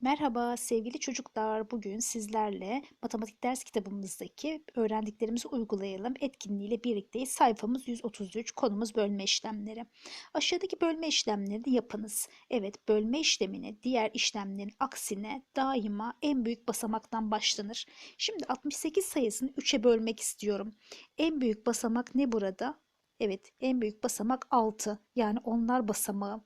Merhaba sevgili çocuklar. Bugün sizlerle matematik ders kitabımızdaki öğrendiklerimizi uygulayalım etkinliğiyle birlikteyiz. Sayfamız 133, konumuz bölme işlemleri. Aşağıdaki bölme işlemlerini yapınız. Evet, bölme işlemine diğer işlemlerin aksine daima en büyük basamaktan başlanır. Şimdi 68 sayısını 3'e bölmek istiyorum. En büyük basamak ne burada? Evet, en büyük basamak 6. Yani onlar basamağı.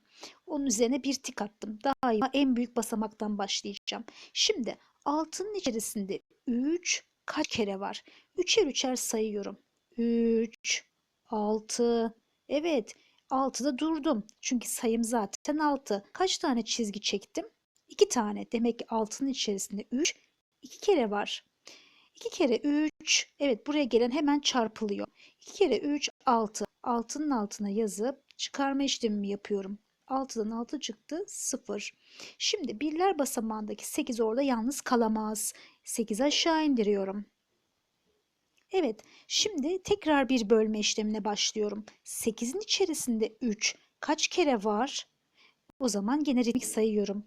Onun üzerine bir tik attım. Daima en büyük basamaktan başlayacağım. Şimdi 6'nın içerisinde 3 kaç kere var? Üçer üçer sayıyorum. 3, 6. Evet, 6'da durdum. Çünkü sayım zaten 6. Kaç tane çizgi çektim? 2 tane. Demek ki 6'nın içerisinde 3 2 kere var. 2 kere 3. Evet buraya gelen hemen çarpılıyor. 2 kere 3 6. 6'nın altına yazıp çıkarma işlemimi yapıyorum. 6'dan 6 çıktı 0. Şimdi birler basamağındaki 8 orada yalnız kalamaz. 8 aşağı indiriyorum. Evet şimdi tekrar bir bölme işlemine başlıyorum. 8'in içerisinde 3 kaç kere var? O zaman gene sayıyorum.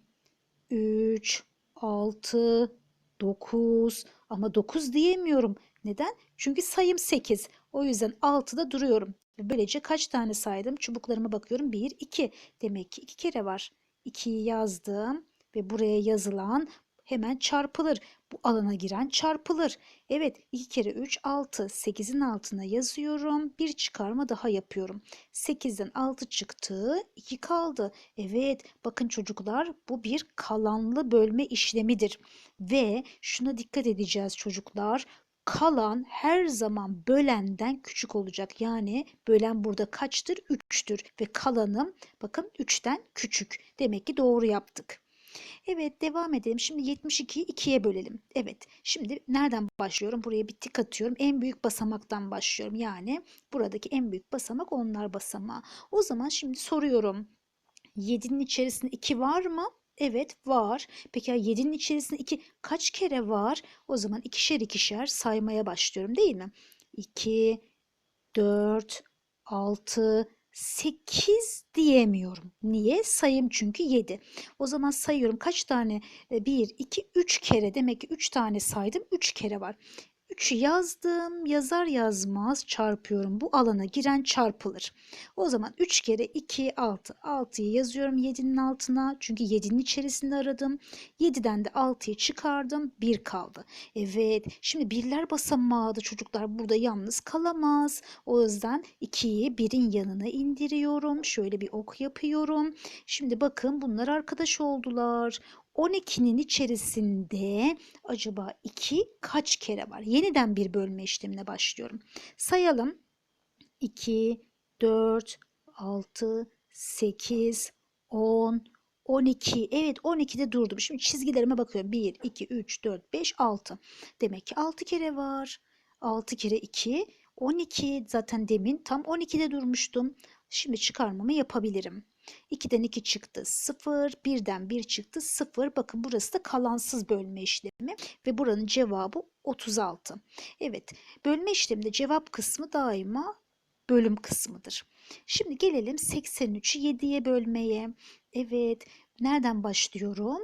3, 6, 9 ama 9 diyemiyorum. Neden? Çünkü sayım 8. O yüzden 6'da duruyorum. Böylece kaç tane saydım? Çubuklarıma bakıyorum. 1, 2. Demek ki 2 kere var. 2'yi yazdım ve buraya yazılan hemen çarpılır. Bu alana giren çarpılır. Evet 2 kere 3 6. 8'in altına yazıyorum. Bir çıkarma daha yapıyorum. 8'den 6 çıktı. 2 kaldı. Evet bakın çocuklar bu bir kalanlı bölme işlemidir. Ve şuna dikkat edeceğiz çocuklar kalan her zaman bölenden küçük olacak. Yani bölen burada kaçtır? 3'tür ve kalanım bakın 3'ten küçük. Demek ki doğru yaptık. Evet devam edelim. Şimdi 72'yi 2'ye bölelim. Evet şimdi nereden başlıyorum? Buraya bir tik atıyorum. En büyük basamaktan başlıyorum. Yani buradaki en büyük basamak onlar basamağı. O zaman şimdi soruyorum. 7'nin içerisinde 2 var mı? Evet var. Peki ya 7'nin içerisinde 2 kaç kere var? O zaman ikişer ikişer saymaya başlıyorum değil mi? 2, 4, 6, 8 diyemiyorum. Niye? Sayım çünkü 7. O zaman sayıyorum kaç tane? 1, 2, 3 kere. Demek ki 3 tane saydım. 3 kere var. 3'ü yazdım. Yazar yazmaz çarpıyorum. Bu alana giren çarpılır. O zaman 3 kere 2 6. 6'yı yazıyorum 7'nin altına. Çünkü 7'nin içerisinde aradım. 7'den de 6'yı çıkardım. 1 kaldı. Evet. Şimdi birler basamağı da çocuklar burada yalnız kalamaz. O yüzden 2'yi 1'in yanına indiriyorum. Şöyle bir ok yapıyorum. Şimdi bakın bunlar arkadaş oldular. 12'nin içerisinde acaba 2 kaç kere var? Yeniden bir bölme işlemine başlıyorum. Sayalım. 2, 4, 6, 8, 10, 12. Evet 12'de durdum. Şimdi çizgilerime bakıyorum. 1, 2, 3, 4, 5, 6. Demek ki 6 kere var. 6 kere 2, 12. Zaten demin tam 12'de durmuştum. Şimdi çıkarmamı yapabilirim. 2'den 2 çıktı 0, 1'den 1 çıktı 0. Bakın burası da kalansız bölme işlemi ve buranın cevabı 36. Evet bölme işleminde cevap kısmı daima bölüm kısmıdır. Şimdi gelelim 83'ü 7'ye bölmeye. Evet nereden başlıyorum?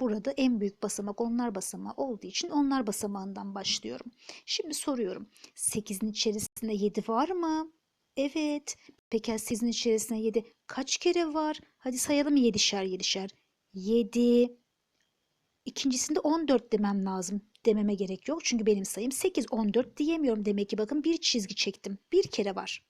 Burada en büyük basamak onlar basamağı olduğu için onlar basamağından başlıyorum. Şimdi soruyorum. 8'in içerisinde 7 var mı? Evet. Peki sizin içerisinde 7 kaç kere var? Hadi sayalım 7'şer 7'şer. 7. İkincisinde 14 demem lazım. Dememe gerek yok. Çünkü benim sayım 8. 14 diyemiyorum. Demek ki bakın bir çizgi çektim. Bir kere var.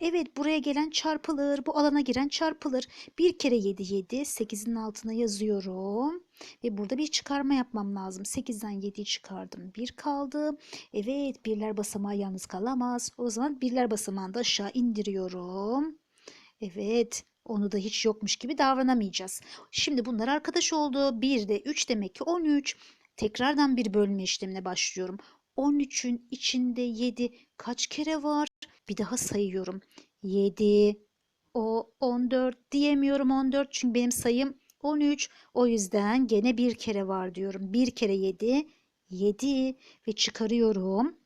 Evet buraya gelen çarpılır. Bu alana giren çarpılır. Bir kere 7 7. 8'in altına yazıyorum. Ve burada bir çıkarma yapmam lazım. 8'den 7'yi çıkardım. 1 kaldı. Evet birler basamağı yalnız kalamaz. O zaman birler basamağını da aşağı indiriyorum. Evet onu da hiç yokmuş gibi davranamayacağız. Şimdi bunlar arkadaş oldu. 1 de 3 demek ki 13. Tekrardan bir bölme işlemine başlıyorum. 13'ün içinde 7 kaç kere var? Bir daha sayıyorum. 7, o 14 diyemiyorum 14 çünkü benim sayım 13. O yüzden gene bir kere var diyorum. Bir kere 7, 7 ve çıkarıyorum.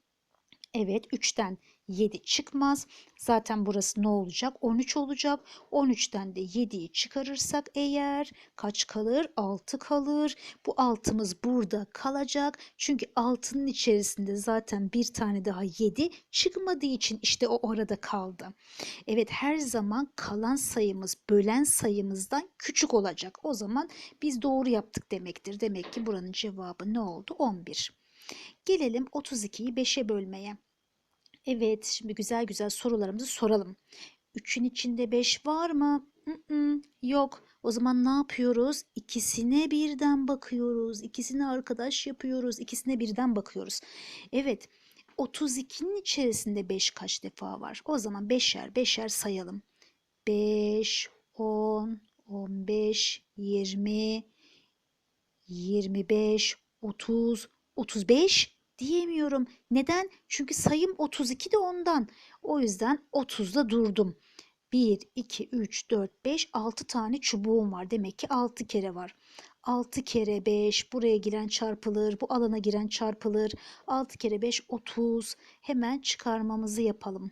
Evet 3'ten 7 çıkmaz. Zaten burası ne olacak? 13 olacak. 13'ten de 7'yi çıkarırsak eğer kaç kalır? 6 kalır. Bu 6'mız burada kalacak. Çünkü 6'nın içerisinde zaten bir tane daha 7 çıkmadığı için işte o orada kaldı. Evet her zaman kalan sayımız bölen sayımızdan küçük olacak. O zaman biz doğru yaptık demektir. Demek ki buranın cevabı ne oldu? 11. Gelelim 32'yi 5'e bölmeye. Evet, şimdi güzel güzel sorularımızı soralım. 3'ün içinde 5 var mı? Yok. O zaman ne yapıyoruz? İkisine birden bakıyoruz. İkisini arkadaş yapıyoruz. İkisine birden bakıyoruz. Evet. 32'nin içerisinde 5 kaç defa var? O zaman beşer beşer sayalım. 5, 10, 15, 20, 25, 30, 35 diyemiyorum. Neden? Çünkü sayım 32 de ondan. O yüzden 30'da durdum. 1, 2, 3, 4, 5, 6 tane çubuğum var. Demek ki 6 kere var. 6 kere 5 buraya giren çarpılır. Bu alana giren çarpılır. 6 kere 5 30. Hemen çıkarmamızı yapalım.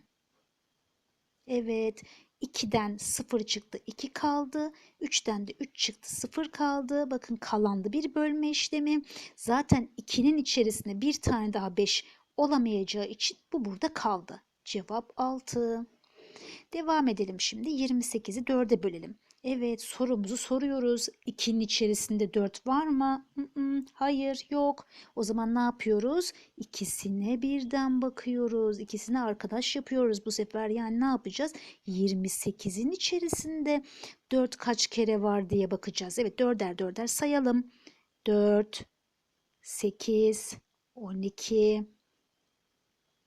Evet. 2'den 0 çıktı 2 kaldı. 3'ten de 3 çıktı 0 kaldı. Bakın kalandı bir bölme işlemi. Zaten 2'nin içerisinde bir tane daha 5 olamayacağı için bu burada kaldı. Cevap 6. Devam edelim şimdi 28'i 4'e bölelim. Evet sorumuzu soruyoruz. 2'nin içerisinde 4 var mı? Hayır yok. O zaman ne yapıyoruz? İkisine birden bakıyoruz. İkisine arkadaş yapıyoruz bu sefer. Yani ne yapacağız? 28'in içerisinde 4 kaç kere var diye bakacağız. Evet dörder dörder sayalım. 4, 8, 12,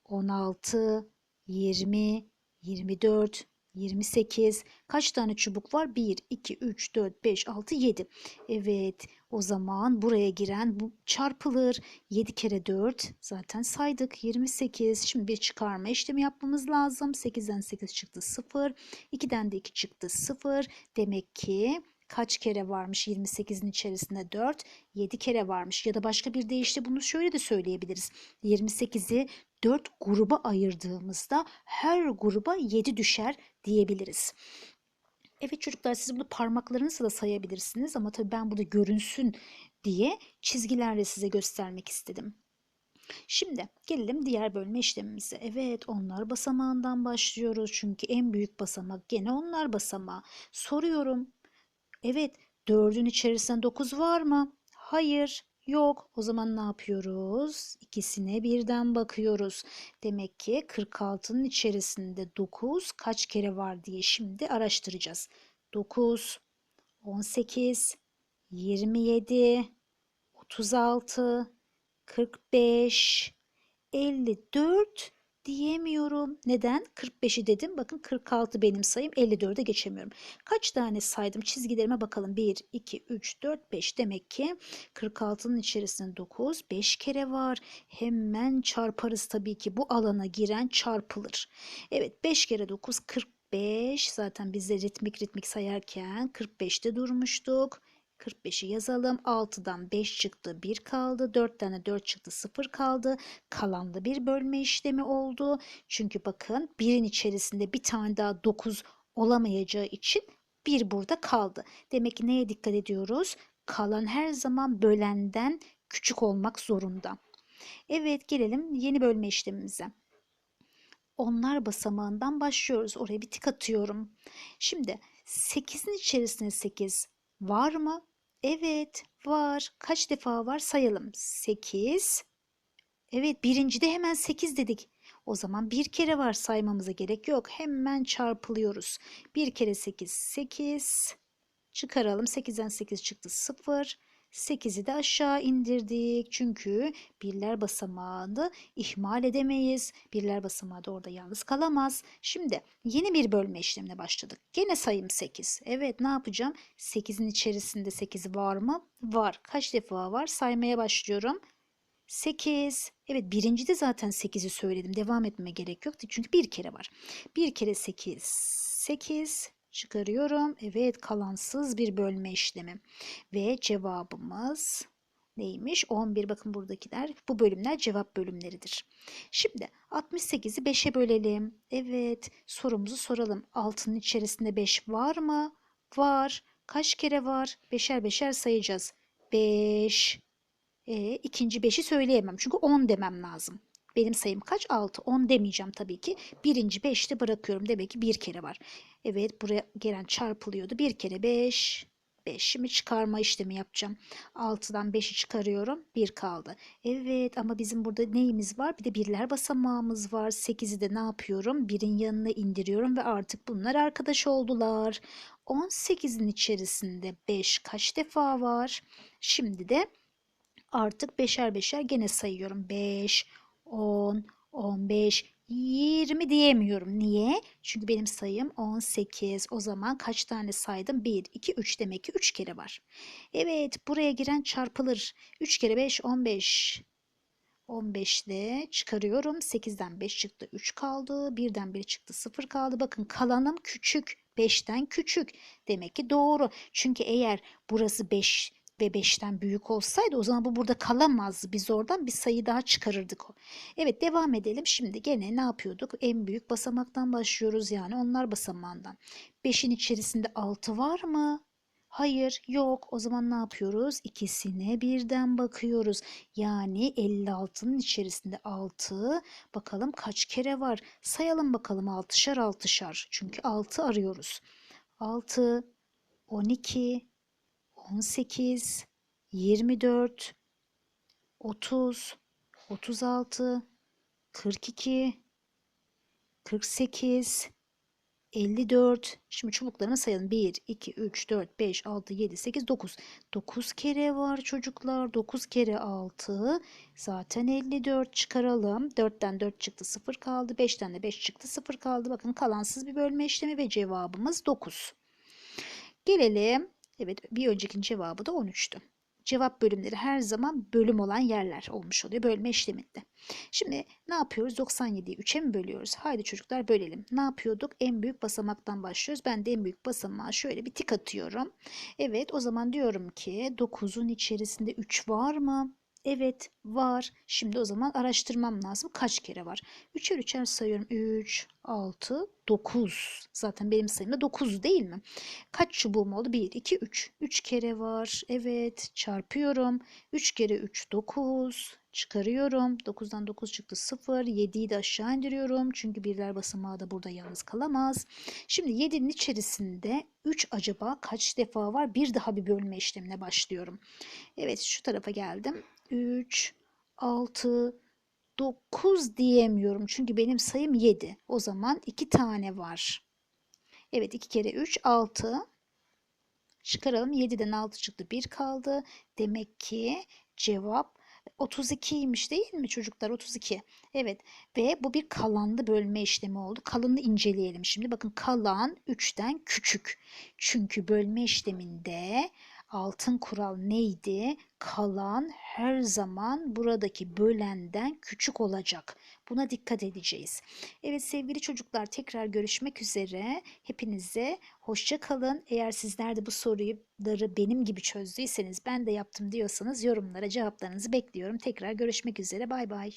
16, 20, 24, 28. Kaç tane çubuk var? 1, 2, 3, 4, 5, 6, 7. Evet o zaman buraya giren bu çarpılır. 7 kere 4 zaten saydık. 28. Şimdi bir çıkarma işlemi yapmamız lazım. 8'den 8 çıktı 0. 2'den de 2 çıktı 0. Demek ki kaç kere varmış 28'in içerisinde 4 7 kere varmış ya da başka bir deyişle bunu şöyle de söyleyebiliriz 28'i 4 gruba ayırdığımızda her gruba 7 düşer diyebiliriz. Evet çocuklar siz bunu parmaklarınızla da sayabilirsiniz ama tabii ben burada görünsün diye çizgilerle size göstermek istedim. Şimdi gelelim diğer bölme işlemimize. Evet onlar basamağından başlıyoruz. Çünkü en büyük basamak gene onlar basamağı. Soruyorum. Evet 4'ün içerisinde 9 var mı? Hayır. Yok. O zaman ne yapıyoruz? İkisine birden bakıyoruz. Demek ki 46'nın içerisinde 9 kaç kere var diye şimdi araştıracağız. 9, 18, 27, 36, 45, 54 diyemiyorum. Neden? 45'i dedim. Bakın 46 benim sayım. 54'e geçemiyorum. Kaç tane saydım? Çizgilerime bakalım. 1, 2, 3, 4, 5. Demek ki 46'nın içerisinde 9, 5 kere var. Hemen çarparız tabii ki. Bu alana giren çarpılır. Evet 5 kere 9, 45. Zaten biz de ritmik ritmik sayarken 45'te durmuştuk. 45'i yazalım. 6'dan 5 çıktı 1 kaldı. 4'ten de 4 çıktı 0 kaldı. Kalan da bir bölme işlemi oldu. Çünkü bakın birin içerisinde bir tane daha 9 olamayacağı için 1 burada kaldı. Demek ki neye dikkat ediyoruz? Kalan her zaman bölenden küçük olmak zorunda. Evet gelelim yeni bölme işlemimize. Onlar basamağından başlıyoruz. Oraya bir tık atıyorum. Şimdi 8'in içerisinde 8 var mı? Evet var. Kaç defa var sayalım. 8. Evet birincide hemen 8 dedik. O zaman bir kere var saymamıza gerek yok. Hemen çarpılıyoruz. Bir kere 8 8. Çıkaralım. 8'den 8 çıktı 0. 8'i de aşağı indirdik. Çünkü birler basamağını ihmal edemeyiz. Birler basamağı da orada yalnız kalamaz. Şimdi yeni bir bölme işlemine başladık. Gene sayım 8. Evet ne yapacağım? 8'in içerisinde 8 var mı? Var. Kaç defa var? Saymaya başlıyorum. 8. Evet birinci de zaten 8'i söyledim. Devam etmeme gerek yoktu. Çünkü bir kere var. Bir kere 8. 8 çıkarıyorum. Evet kalansız bir bölme işlemi. Ve cevabımız neymiş? 11 bakın buradakiler. Bu bölümler cevap bölümleridir. Şimdi 68'i 5'e bölelim. Evet sorumuzu soralım. 6'nın içerisinde 5 var mı? Var. Kaç kere var? Beşer beşer sayacağız. 5. E, ikinci 5'i söyleyemem. Çünkü 10 demem lazım. Benim sayım kaç? 6. 10 demeyeceğim tabii ki. Birinci 5'te bırakıyorum. Demek ki bir kere var. Evet buraya gelen çarpılıyordu. Bir kere 5. 5. Şimdi çıkarma işlemi yapacağım. 6'dan 5'i çıkarıyorum. 1 kaldı. Evet ama bizim burada neyimiz var? Bir de birler basamağımız var. 8'i de ne yapıyorum? 1'in yanına indiriyorum ve artık bunlar arkadaş oldular. 18'in içerisinde 5 kaç defa var? Şimdi de artık beşer beşer gene sayıyorum. 5, 10, 15, 20 diyemiyorum. Niye? Çünkü benim sayım 18. O zaman kaç tane saydım? 1, 2, 3 demek ki 3 kere var. Evet buraya giren çarpılır. 3 kere 5, 15. 15 ile çıkarıyorum. 8'den 5 çıktı 3 kaldı. 1'den 1 çıktı 0 kaldı. Bakın kalanım küçük. 5'ten küçük. Demek ki doğru. Çünkü eğer burası 5 ve 5'ten büyük olsaydı o zaman bu burada kalamazdı. Biz oradan bir sayı daha çıkarırdık. Evet devam edelim. Şimdi gene ne yapıyorduk? En büyük basamaktan başlıyoruz yani onlar basamağından. 5'in içerisinde 6 var mı? Hayır, yok. O zaman ne yapıyoruz? İkisine birden bakıyoruz. Yani 56'nın içerisinde 6. Bakalım kaç kere var? Sayalım bakalım 6'şar 6'şar. Çünkü 6 arıyoruz. 6, 12, 18, 24, 30, 36, 42, 48, 54. Şimdi çubuklarını sayalım. 1, 2, 3, 4, 5, 6, 7, 8, 9. 9 kere var çocuklar. 9 kere 6. Zaten 54 çıkaralım. 4'ten 4 çıktı 0 kaldı. 5'ten de 5 çıktı 0 kaldı. Bakın kalansız bir bölme işlemi ve cevabımız 9. Gelelim. Evet bir öncekinin cevabı da 13'tü cevap bölümleri her zaman bölüm olan yerler olmuş oluyor bölme işleminde. Şimdi ne yapıyoruz? 97'yi 3'e mi bölüyoruz? Haydi çocuklar bölelim. Ne yapıyorduk? En büyük basamaktan başlıyoruz. Ben de en büyük basamağa şöyle bir tik atıyorum. Evet o zaman diyorum ki 9'un içerisinde 3 var mı? Evet var. Şimdi o zaman araştırmam lazım. Kaç kere var? 3'er 3'er sayıyorum. 3, 6, 9. Zaten benim sayım da 9 değil mi? Kaç çubuğum oldu? 1, 2, 3. 3 kere var. Evet çarpıyorum. 3 kere 3, 9. Çıkarıyorum. 9'dan 9 çıktı 0. 7'yi de aşağı indiriyorum. Çünkü birler basamağı da burada yalnız kalamaz. Şimdi 7'nin içerisinde 3 acaba kaç defa var? Bir daha bir bölme işlemine başlıyorum. Evet şu tarafa geldim. 3, 6, 9 diyemiyorum. Çünkü benim sayım 7. O zaman 2 tane var. Evet 2 kere 3 6. Çıkaralım. 7'den 6 çıktı. 1 kaldı. Demek ki cevap 32'ymiş değil mi çocuklar? 32. Evet ve bu bir kalanlı bölme işlemi oldu. Kalanı inceleyelim şimdi. Bakın kalan 3'ten küçük. Çünkü bölme işleminde altın kural neydi? Kalan her zaman buradaki bölenden küçük olacak. Buna dikkat edeceğiz. Evet sevgili çocuklar tekrar görüşmek üzere. Hepinize hoşça kalın. Eğer sizler de bu soruları benim gibi çözdüyseniz ben de yaptım diyorsanız yorumlara cevaplarınızı bekliyorum. Tekrar görüşmek üzere. Bay bay.